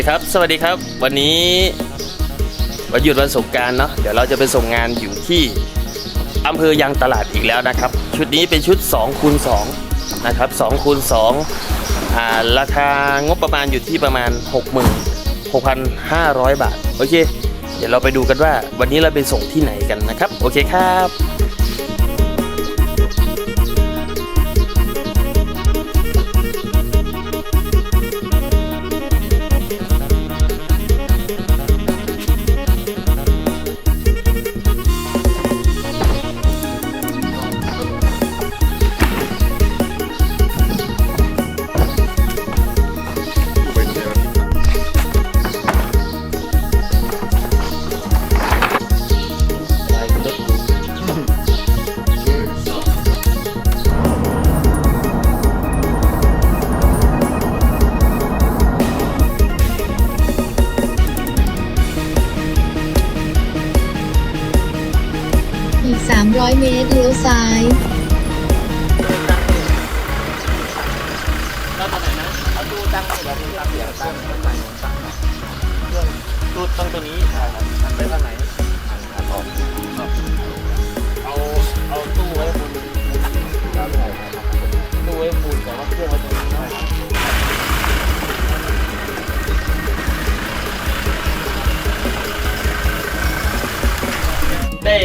เคครับ สวัสดีครับ วันนี้วันหยุดวันสงการเนาะ เดี๋ยวเราจะไปส่งงานอยู่ที่อำเภอยางตลาดอีกแล้วนะครับ ชุดนี้เป็นชุด2คูณ2นะครับ2คูณ2อ่าราคางบประมาณอยู่ที่ประมาณ 66,500 บาท โอเค เดี๋ยวเราไปดูกันว่าวันนี้เราไปส่งที่ไหนกันนะครับ โอเคครับ 100 เมตรเลี้ยวซ้าย แล้วตอนไหนนะเอาตู้ตั้งเสร็จแล้วดูตั้งเสียงตั้งตั้งไหนตั้งเครื่องดูตั้งตัวนี้อ่ามันไปทางไหนมับผมครัเอาเอาตู้ไว้บนครัตู้ไว้บนแต่ว่าเครื่องไว้ตรงนี้ได้ได้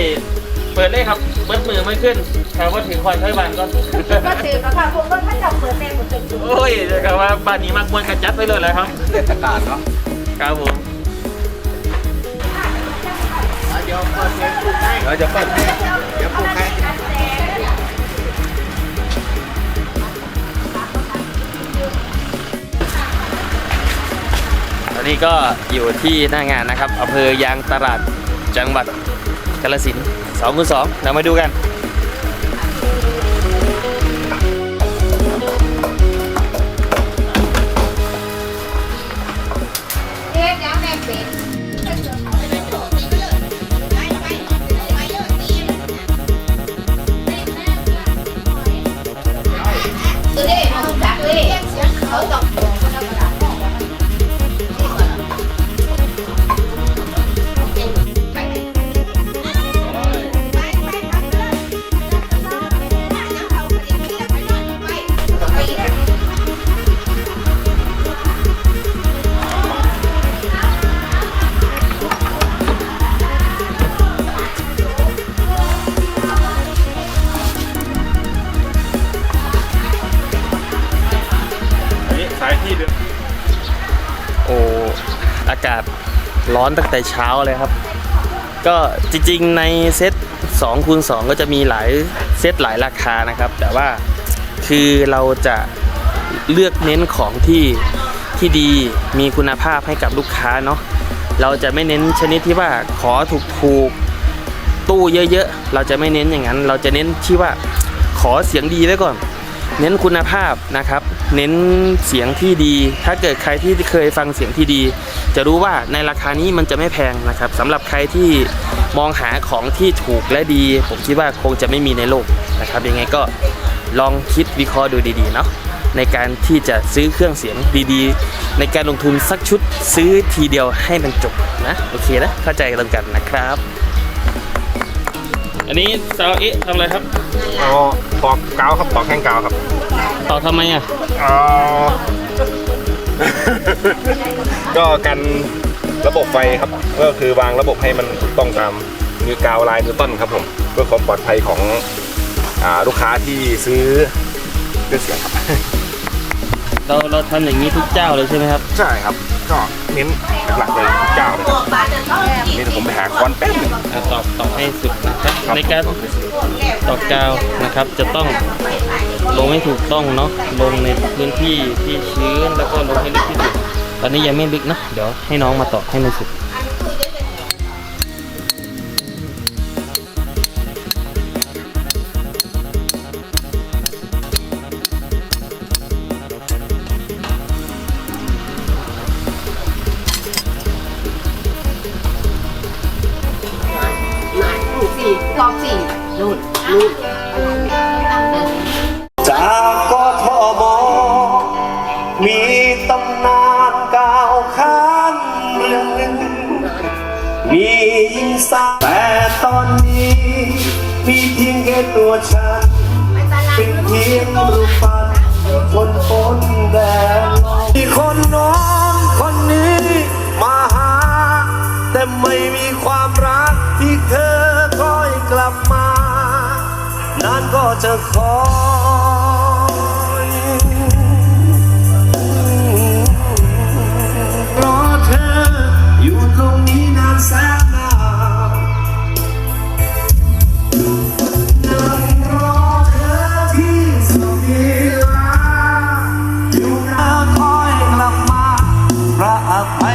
เปิดได้ครับ เปิดมือไม่ขึ้นถามว่าถือคอยใช้บันก็ก็ถือกับค่ะพวกก็ถ้าจับเปิดแม่หมดเป็นจุดโอ้ยแต่ก็ว่าบ้านนี้มากมวนกันจัดไปเลยแหละครับเทศกาลเนาะครับผมเดี๋ยวเปิดเพลงปลุกให้เดี๋ยวจะเปิดเพลงเดี๋ยวปลุกให้ตอนนี้ก็อยู่ที่หน้างานนะครับอำเภอยางตลาดจังหวัดกาฬสินธุ์ สองคูณสองเรามาดูกัน ร้อนตั้งแต่เช้าเลยครับ ก็จริงๆในเซต2คูณ2ก็จะมีหลายเซตหลายราคานะครับ แต่ว่าคือเราจะเลือกเน้นของที่ที่ดีมีคุณภาพให้กับลูกค้าเนาะเราจะไม่เน้นชนิดที่ว่าขอถูกๆตู้เยอะๆ เราจะไม่เน้นอย่างนั้น เราจะเน้นที่ว่าขอเสียงดีไว้ก่อน เน้นคุณภาพนะครับ เน้นเสียงที่ดี ถ้าเกิดใครที่เคยฟังเสียงที่ดี จะรู้ว่าในราคานี้มันจะไม่แพงนะครับสำหรับใครที่มองหาของที่ถูกและดี ผมคิดว่าคงจะไม่มีในโลกนะครับยังไงก็ลองคิดวิเคราะห์ดูดีๆเนาะในการที่จะซื้อเครื่องเสียงดีๆ ในการลงทุนสักชุดซื้อทีเดียวให้มันจบนะโอเคนะเข้าใจกันกันนะครับ อันนี้ซาวเอ๊ะทำอะไรครับเอาปอกกาวครับปอกแข้งกาวครับต่อทำไมอะอ๋อ ก็กันระบบไฟครับ ก็คือวางระบบให้มันถูกต้องตามมือกาวลายนิ้วต้นครับผมเพื่อความปลอดภัยของอ่าลูกค้าที่ซื้อเครื่องเสียงครับ เราเราทำอย่างนี้ทุกเจ้าเลยใช่ไหมครับ ใช่ครับ ก็เน้นหลักๆเลยทุกเจ้าเลยนี่เดี๋ยวผมไปหาคอนแป๊บหนึง อะตอกตอกให้สุดนะครับ ในการตอกกาวนะครับ จะต้องลงให้ถูกต้องเนาะลงในพื้นที่ที่ชื้นแล้วก็ลงให้ลึกที่สุด ตอนนี้ยังไม่ลึกนะ เดี๋ยวให้น้องมาตอกให้มันสุดียงรูปปั้นบนฝนแดงมีคนน้องคนนี้มาหา แต่ไม่มีความรักที่เธอคอยกลับมา นั้นก็จะขอ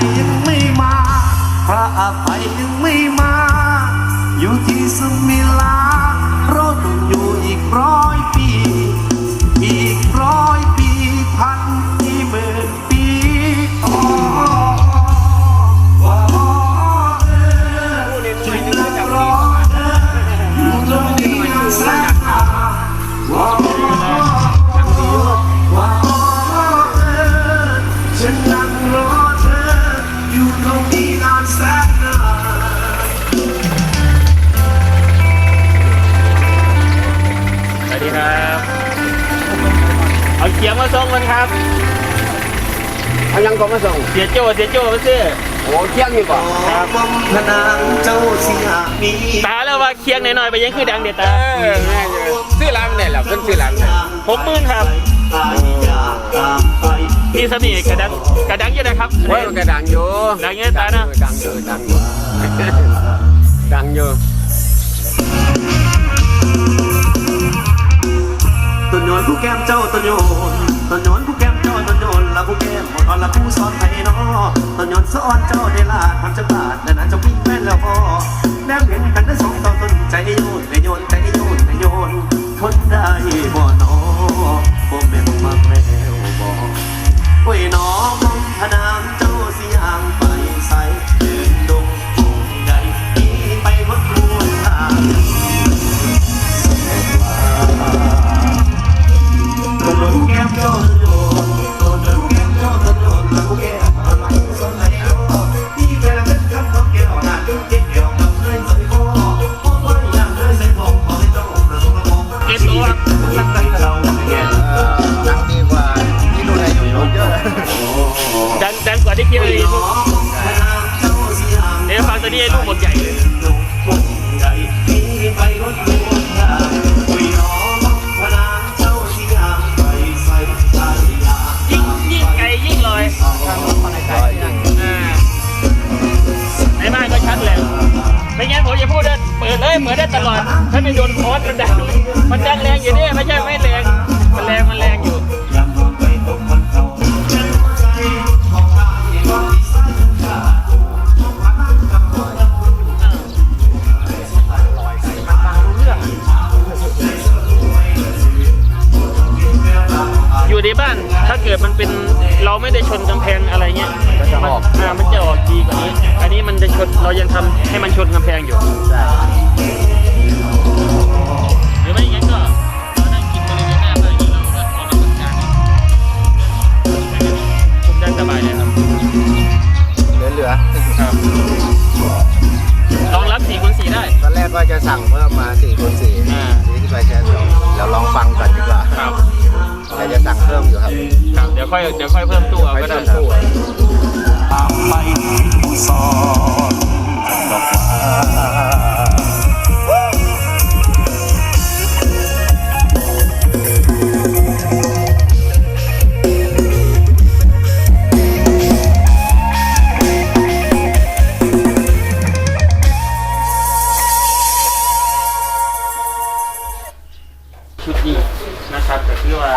ยยังไม่มา พระอภัยยังไม่มา อยู่ที่สมิลา เอาเขียงมาส่งกันครับเอายังก็มาส่งเสียโจ้เสียโจ้มาซื้อโอ้เที่ยงนี่ก่อนครับมอมพนางเจ้าเสียมีตาแล้วว่าเคียงหน่อยๆไปยังคือดังเด็ดตาเออแม่เยอะซื้อร้านเนี่ยแหละเพิ่นซื้อร้านเนี่ยผมมื่นครับตายอยากตามไปพี่สมีกระดังกระดังอยู่นะครับโอ้ยมันก็ดังอยู่ดังเงี้ยตานะดังอยู่ดังอยู่ดังอยู่ต้ นยนผู้แก้มเจ้าต้นโยนต้นยนผู้แก้มเจ้าต้นโยนละผู้แก้มหมดอ่อนละผู้สอนไทยนอต้นยนสอนเจ้าได้ลาทำจังบาดและนั้นเจ้าพี่แม่นแล้วพ ยลูกหมดใหญ่เลยยิ่งยิ่งไกลยิ่งลอยอ่าในบ้านก็ชัดเลยไม่งั้นผมจะพูดได้เปิดเลยเปิดได้ตลอดถ้าไม่โดนคอร์สมันดังมันดังแรงอยู่นี่ไม่ใช่ไม่แรง แรกก็จะสั่งเพิ่มมา4คูณ4อ่าทีนี้ไปแค่สองเราลองฟังก่อนดีกว่าครับแต่จะสั่งเพิ่มอยู่ครับ ครับ เดี๋ยวค่อยเดี๋ยวค่อยเพิ่มตู้เอาก็ได้เพิ่มตู้ตามไปผู้สอนดอกฟ้า ชุดนี้นะครับก็คือว่า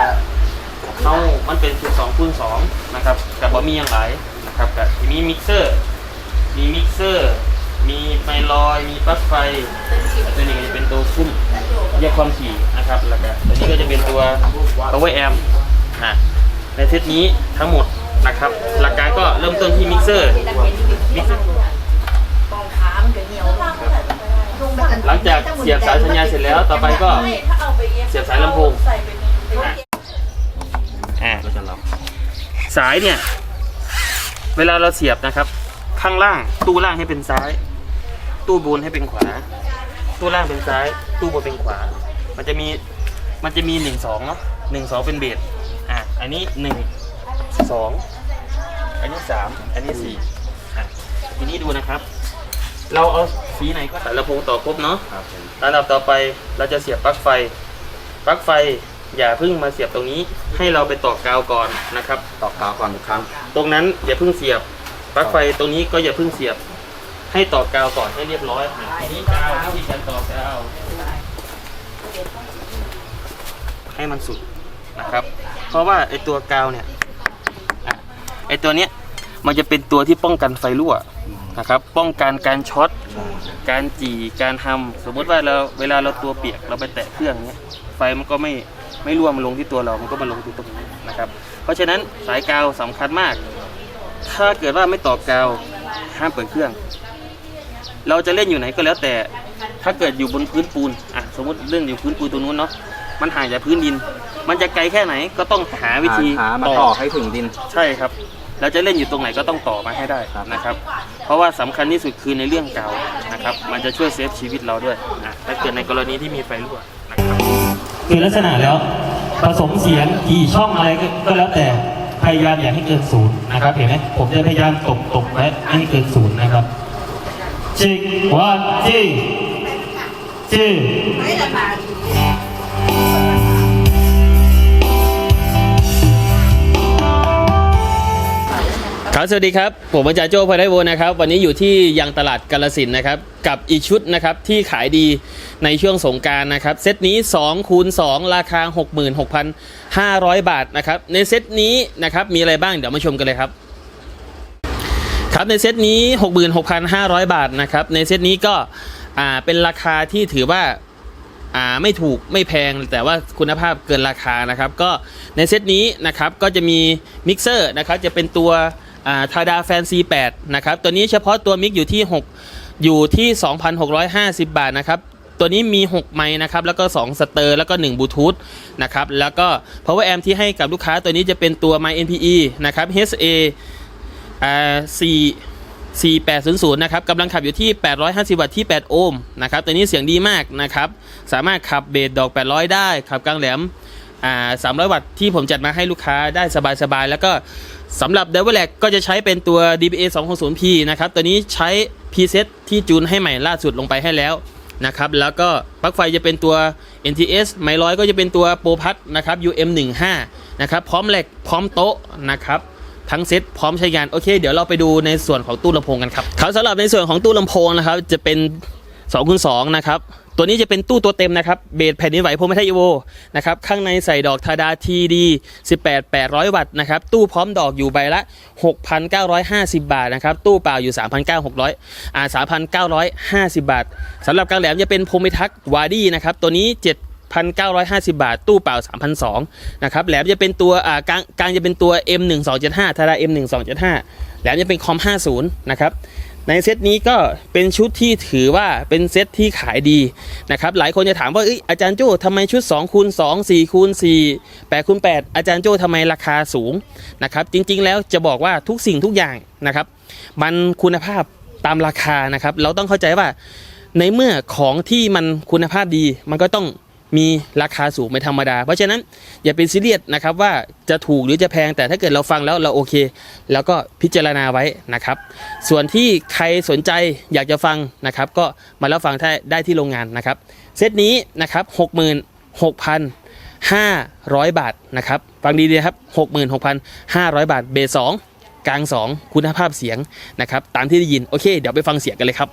เขามันเป็นชุด2คูณ2นะครับกับบะมีอย่างไรนะครับกับที่มีมิกเซอร์ มีมิกเซอร์ มีไมลอย มีปลั๊กไฟแล้วตัวนี้ก็จะเป็นตัวคุ้มแยกความถี่นะครับแล้วก็ตัวนี้ก็จะเป็นตัว power amp ฮะในเซตนี้ทั้งหมดนะครับ หลักการก็เริ่มต้นที่มิกเซอร์มิกเซอร์หลังจากเสียบสายสัญญาณเสร็จแล้วต่อไปก็ เสียบสายลำโพงอ่าเราจะลองสายเนี่ย เวลาเราเสียบนะครับ ข้างล่างตู้ล่างให้เป็นซ้าย ตู้บนให้เป็นขวา ตู้ล่างเป็นซ้ายตู้ตู้บนเป็นขวา มันจะมีมันจะมีหนึ่งสองเนาะหนึ่งสองเป็นเบสอะอันนี้หนึ่งสองอันนี้สามอันนี้สี่อะทีนี้ดูนะครับ เราเอาสีไหนก็ใส่ลำโพงต่อครบเนาะครับผมลำดับต่อไปเราจะเสียบปลั๊กไฟ ปลั๊กไฟอย่าเพิ่งมาเสียบตรงนี้ ให้เราไปต่อกาวก่อนนะครับ ตอกกาวก่อนทุกครั้ง ตรงนั้นอย่าเพิ่งเสียบปลั๊กไฟตรงนี้ก็อย่าเพิ่งเสียบ ให้ต่อกาวก่อนให้เรียบร้อยทีนี้กาวที่การต่อกาวให้มันสุดนะครับ เพราะว่าไอตัวกาวเนี่ยอะไอตัวเนี้ยมันจะเป็นตัวที่ป้องกันไฟรั่วนะครับ ป้องกันการช็อตการจี่การทำสมมติว่าเราเวลาเราตัวเปียกเราไปแตะเครื่องเนี้ย ไฟมันก็ไม่ไม่รั่วมาลงที่ตัวเรา มันก็มาลงที่ตรงนี้นะครับ เพราะฉะนั้นสายกาวสำคัญมาก ถ้าเกิดว่าไม่ต่อกาวห้ามเปิดเครื่อง เราจะเล่นอยู่ไหนก็แล้วแต่ ถ้าเกิดอยู่บนพื้นปูนอะสมมติเล่นอยู่พื้นปูนตรงนู้นเนาะ มันห่างจากพื้นดิน มันจะไกลแค่ไหนก็ต้องหาวิธีหามาต่อให้ถึงดิน ใช่ครับเราจะเล่นอยู่ตรงไหนก็ต้องต่อมาให้ได้ครับนะครับ เพราะว่าสำคัญที่สุดคือในเรื่องกาวนะครับ มันจะช่วยเซฟชีวิตเราด้วยนะถ้าเกิดในกรณีที่มีไฟรั่วนะ คือลักษณะแล้วผสมเสียงกี่ช่องอะไรก็แล้วแต่พยายามอย่าให้เกินศูนย์นะครับ เห็นไหมผมจะพยายามตกตกไว้ไม่ให้เกินศูนย์นะครับจิกวันจีจี ครับสวัสดีครับ ผมอาจารย์โจ้พาไดโวนะครับ วันนี้อยู่ที่ยังตลาดกาลสินนะครับ กับอีกชุดนะครับที่ขายดีในช่วงสงการนะครับ เซตนี้2คูณ2ราคา 66,500 บาทนะครับ ในเซตนี้นะครับมีอะไรบ้างเดี๋ยวมาชมกันเลยครับ ครับในเซตนี้ 66,500 บาทนะครับ ในเซตนี้ก็อ่าเป็นราคาที่ถือว่าอ่าไม่ถูกไม่แพงแต่ว่าคุณภาพเกินราคานะครับ ก็ในเซตนี้นะครับก็จะมีมิกเซอร์นะครับจะเป็นตัว ทาดาแฟน C8 นะครับตัวนี้เฉพาะตัวมิกอยู่ที่ 6 อยู่ที่ 2,650 บาทนะครับตัวนี้มี 6 ไมค์นะครับแล้วก็ 2 สเตอร์ แล้วก็1บลูทูธนะครับแล้วก็ power amp ที่ให้กับลูกค้าตัวนี้จะเป็นตัวไมค์ NPE นะครับ HA อ่า4 4800 นะครับกำลังขับอยู่ที่ 850 วัตต์ที่ 8 โอห์มนะครับตัวนี้เสียงดีมากนะครับ สามารถขับเบสดอก 800 ได้ ขับกลางแหลม อ่า300วัตต์ที่ผมจัดมาให้ลูกค้าได้สบายๆ แล้วก็สำหรับ d e v i l a c ก็จะใช้เป็นตัว DBA 260P นะครับ ตัวนี้ใช้ preset ที่จูนให้ใหม่ล่าสุดลงไปให้แล้วนะครับ แล้วก็ปลั๊กไฟจะเป็นตัว NTS ไมร้อยก็จะเป็นตัวโปรพัทนะครับ UM15 นะครับ พร้อมแหลกพร้อมโต๊ะนะครับทั้งเซ็ตพร้อมใช้งานโอเค เดี๋ยวเราไปดูในส่วนของตู้ลำโพงกันครับครับสำหรับในส่วนของตู้ลำโพงนะครับจะเป็น2คูณ2นะครับ ตัวนี้จะเป็นตู้ตัวเต็มนะครับ เบสแผ่นดินไหวพรไมไทอีโวนะครับ ข้างในใส่ดอกทาดาทีดี18 800 วัตต์นะครับ ตู้พร้อมดอกอยู่ใบละ 6,950 บาทนะครับ ตู้เปล่าอยู่ 3,900อ่า3,950 บาทสำหรับกลางแหลมจะเป็นพรไมทักวาดี้นะครับ ตัวนี้ 7 1,950 บาท ตู้เปล่า 3,200นะครับแหลมจะเป็นตัวอ่ากลางกลางจะเป็นตัว M1275 ทารา M1275 แหลมจะเป็นคอม50นะครับ ในเซตนี้ก็เป็นชุดที่ถือว่าเป็นเซตที่ขายดีนะครับหลายคนจะถามว่าออาจารย์โจ้ทำไมชุด2คูณ2 4คูณ4 8คูณ8อาจารย์โจ้ทำไมราคาสูงนะครับจริงๆแล้วจะบอกว่าทุกสิ่งทุกอย่างนะครับ มันคุณภาพตามราคานะครับ เราต้องเข้าใจว่าในเมื่อของที่มันคุณภาพดีมันก็ต้อง มีราคาสูงเป็นธรรมดา เพราะฉะนั้นอย่าเป็นซีเรียสนะครับว่าจะถูกหรือจะแพงแต่ถ้าเกิดเราฟังแล้วเราโอเค แล้วก็พิจารณาไว้นะครับ ส่วนที่ใครสนใจอยากจะฟังนะครับ ก็มารับฟังได้ได้ที่โรงงานนะครับ เซตนี้นะครับ66,500บาทนะครับ ฟังดีๆนะครับ66,500บาทเบสสองกลาง 2 คุณภาพเสียงนะครับ ตามที่ได้ยิน โอเค เดี๋ยวไปฟังเสียงกันเลยครับ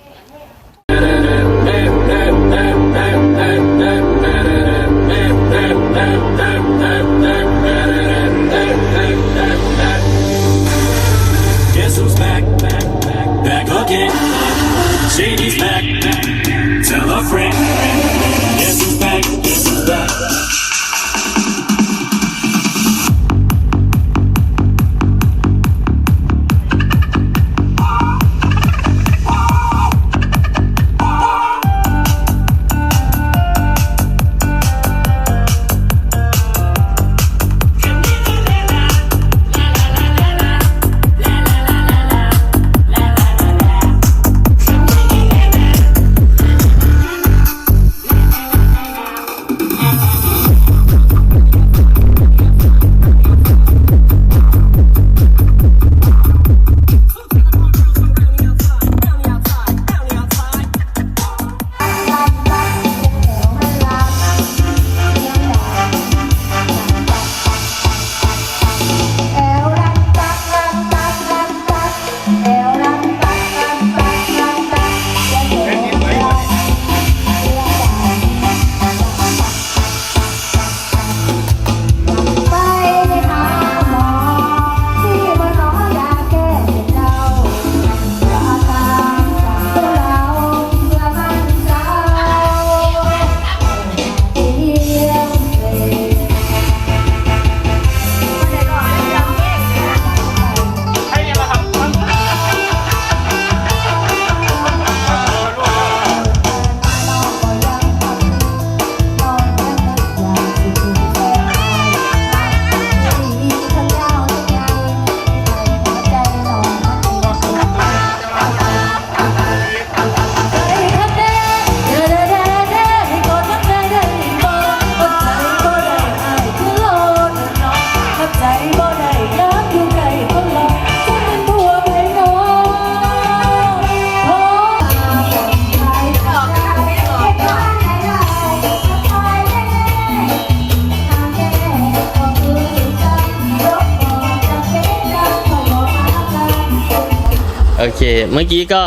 โอเค เมื่อกี้ก็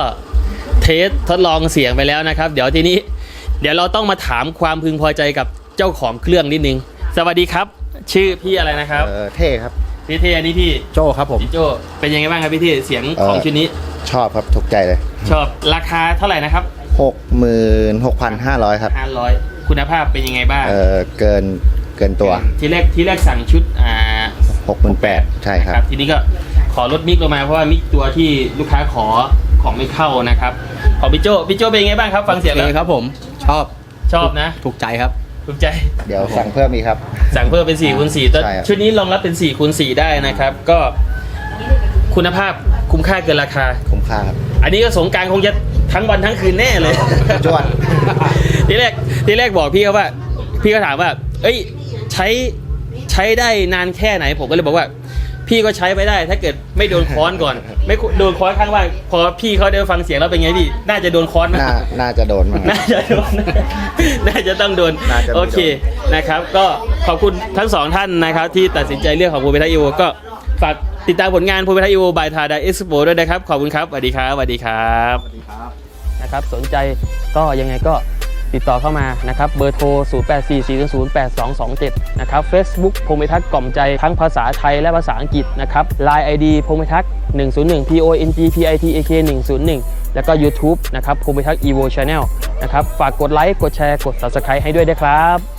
เทสทดลองเสียงไปแล้วนะครับ เดี๋ยวทีนี้ เดี๋ยวเราต้องมาถามความพึงพอใจกับเจ้าของเครื่องนิดนึง สวัสดีครับ ชื่อพี่อะไรนะครับ เออเท่ครับพี่เทอันนี้พี่โจครับผมพี่โจเป็นยังไงบ้างครับพี่เทเสียงของเอ่อชุดนี้ ชอบครับถูกใจเลยชอบราคาเท่าไหร่นะครับหกหมื่นหกพันห้าร้อยครับ500 คุณภาพเป็นยังไงบ้างเออเกินเกินตัว ทีแรกที่แรกสั่งชุดอ่าหกหมื่นแปดใช่ครับ ทีนี้ก็ ขอลดมิกลงมาเพราะว่ามิกตัวที่ลูกค้าขอของไม่เข้านะครับ ของพี่โจพี่โจเป็นยังไงบ้างครับ ฟังเสียงแล้วครับผม ชอบชอบนะถูกใจครับถูกใจ เดี๋ยวสั่งเพิ่มอีกครับ สั่งเพิ่มเป็น4คูณ4แต่ใช่ครับชุดนี้รองรับเป็น4คูณ4ได้นะครับ ก็คุณภาพคุ้มค่าเกินราคา คุ้มค่าครับ อันนี้ก็สงกรารคงจะทั้งวันทั้งคืนแน่เลยจวดทีแรกทีแรกบอกพี่เขาว่า พี่ก็ถามว่า เอ้ยใช้ใช้ได้นานแค่ไหนผมก็เลยบอกว่า พี่ก็ใช้ไปได้ ถ้าเกิดไม่โดนค้อนก่อน ไม่โดนค้อนข้างว่างพอพี่เขาได้ฟังเสียงแล้วเป็นไงพี่ น่าจะโดนค้อนไหมน่าน่าจะโดนมั้ง น่าจะโดน น่าจะต้องโดน น่าจะไม่โดน โอเคนะครับ ก็ขอบคุณทั้งสองท่านนะครับ ที่ตัดสินใจเลือกของภูมิทัศน์อีโวก็ฝากติดตามผลงานภูมิทัศน์อีโวบายทาดาเอสโปด้วยนะครับ ขอบคุณครับสวัสดีครับสวัสดีครับสวัสดีครับ นะครับสนใจก็ยังไงก็ ติดต่อเข้ามานะครับเบอร์โทร 0844008227 นะครับ Facebook ภูมิทักษ์กล่อมใจทั้งภาษาไทยและภาษาอังกฤษนะครับ Line ID ภูมิทักษ์101 P O N G P I T A K 101 แล้วก็ YouTube นะครับภูมิทักษ์ Evo Channel นะครับ ฝากกดไลค์ กดแชร์ กด Subscribe ให้ด้วยนะครับ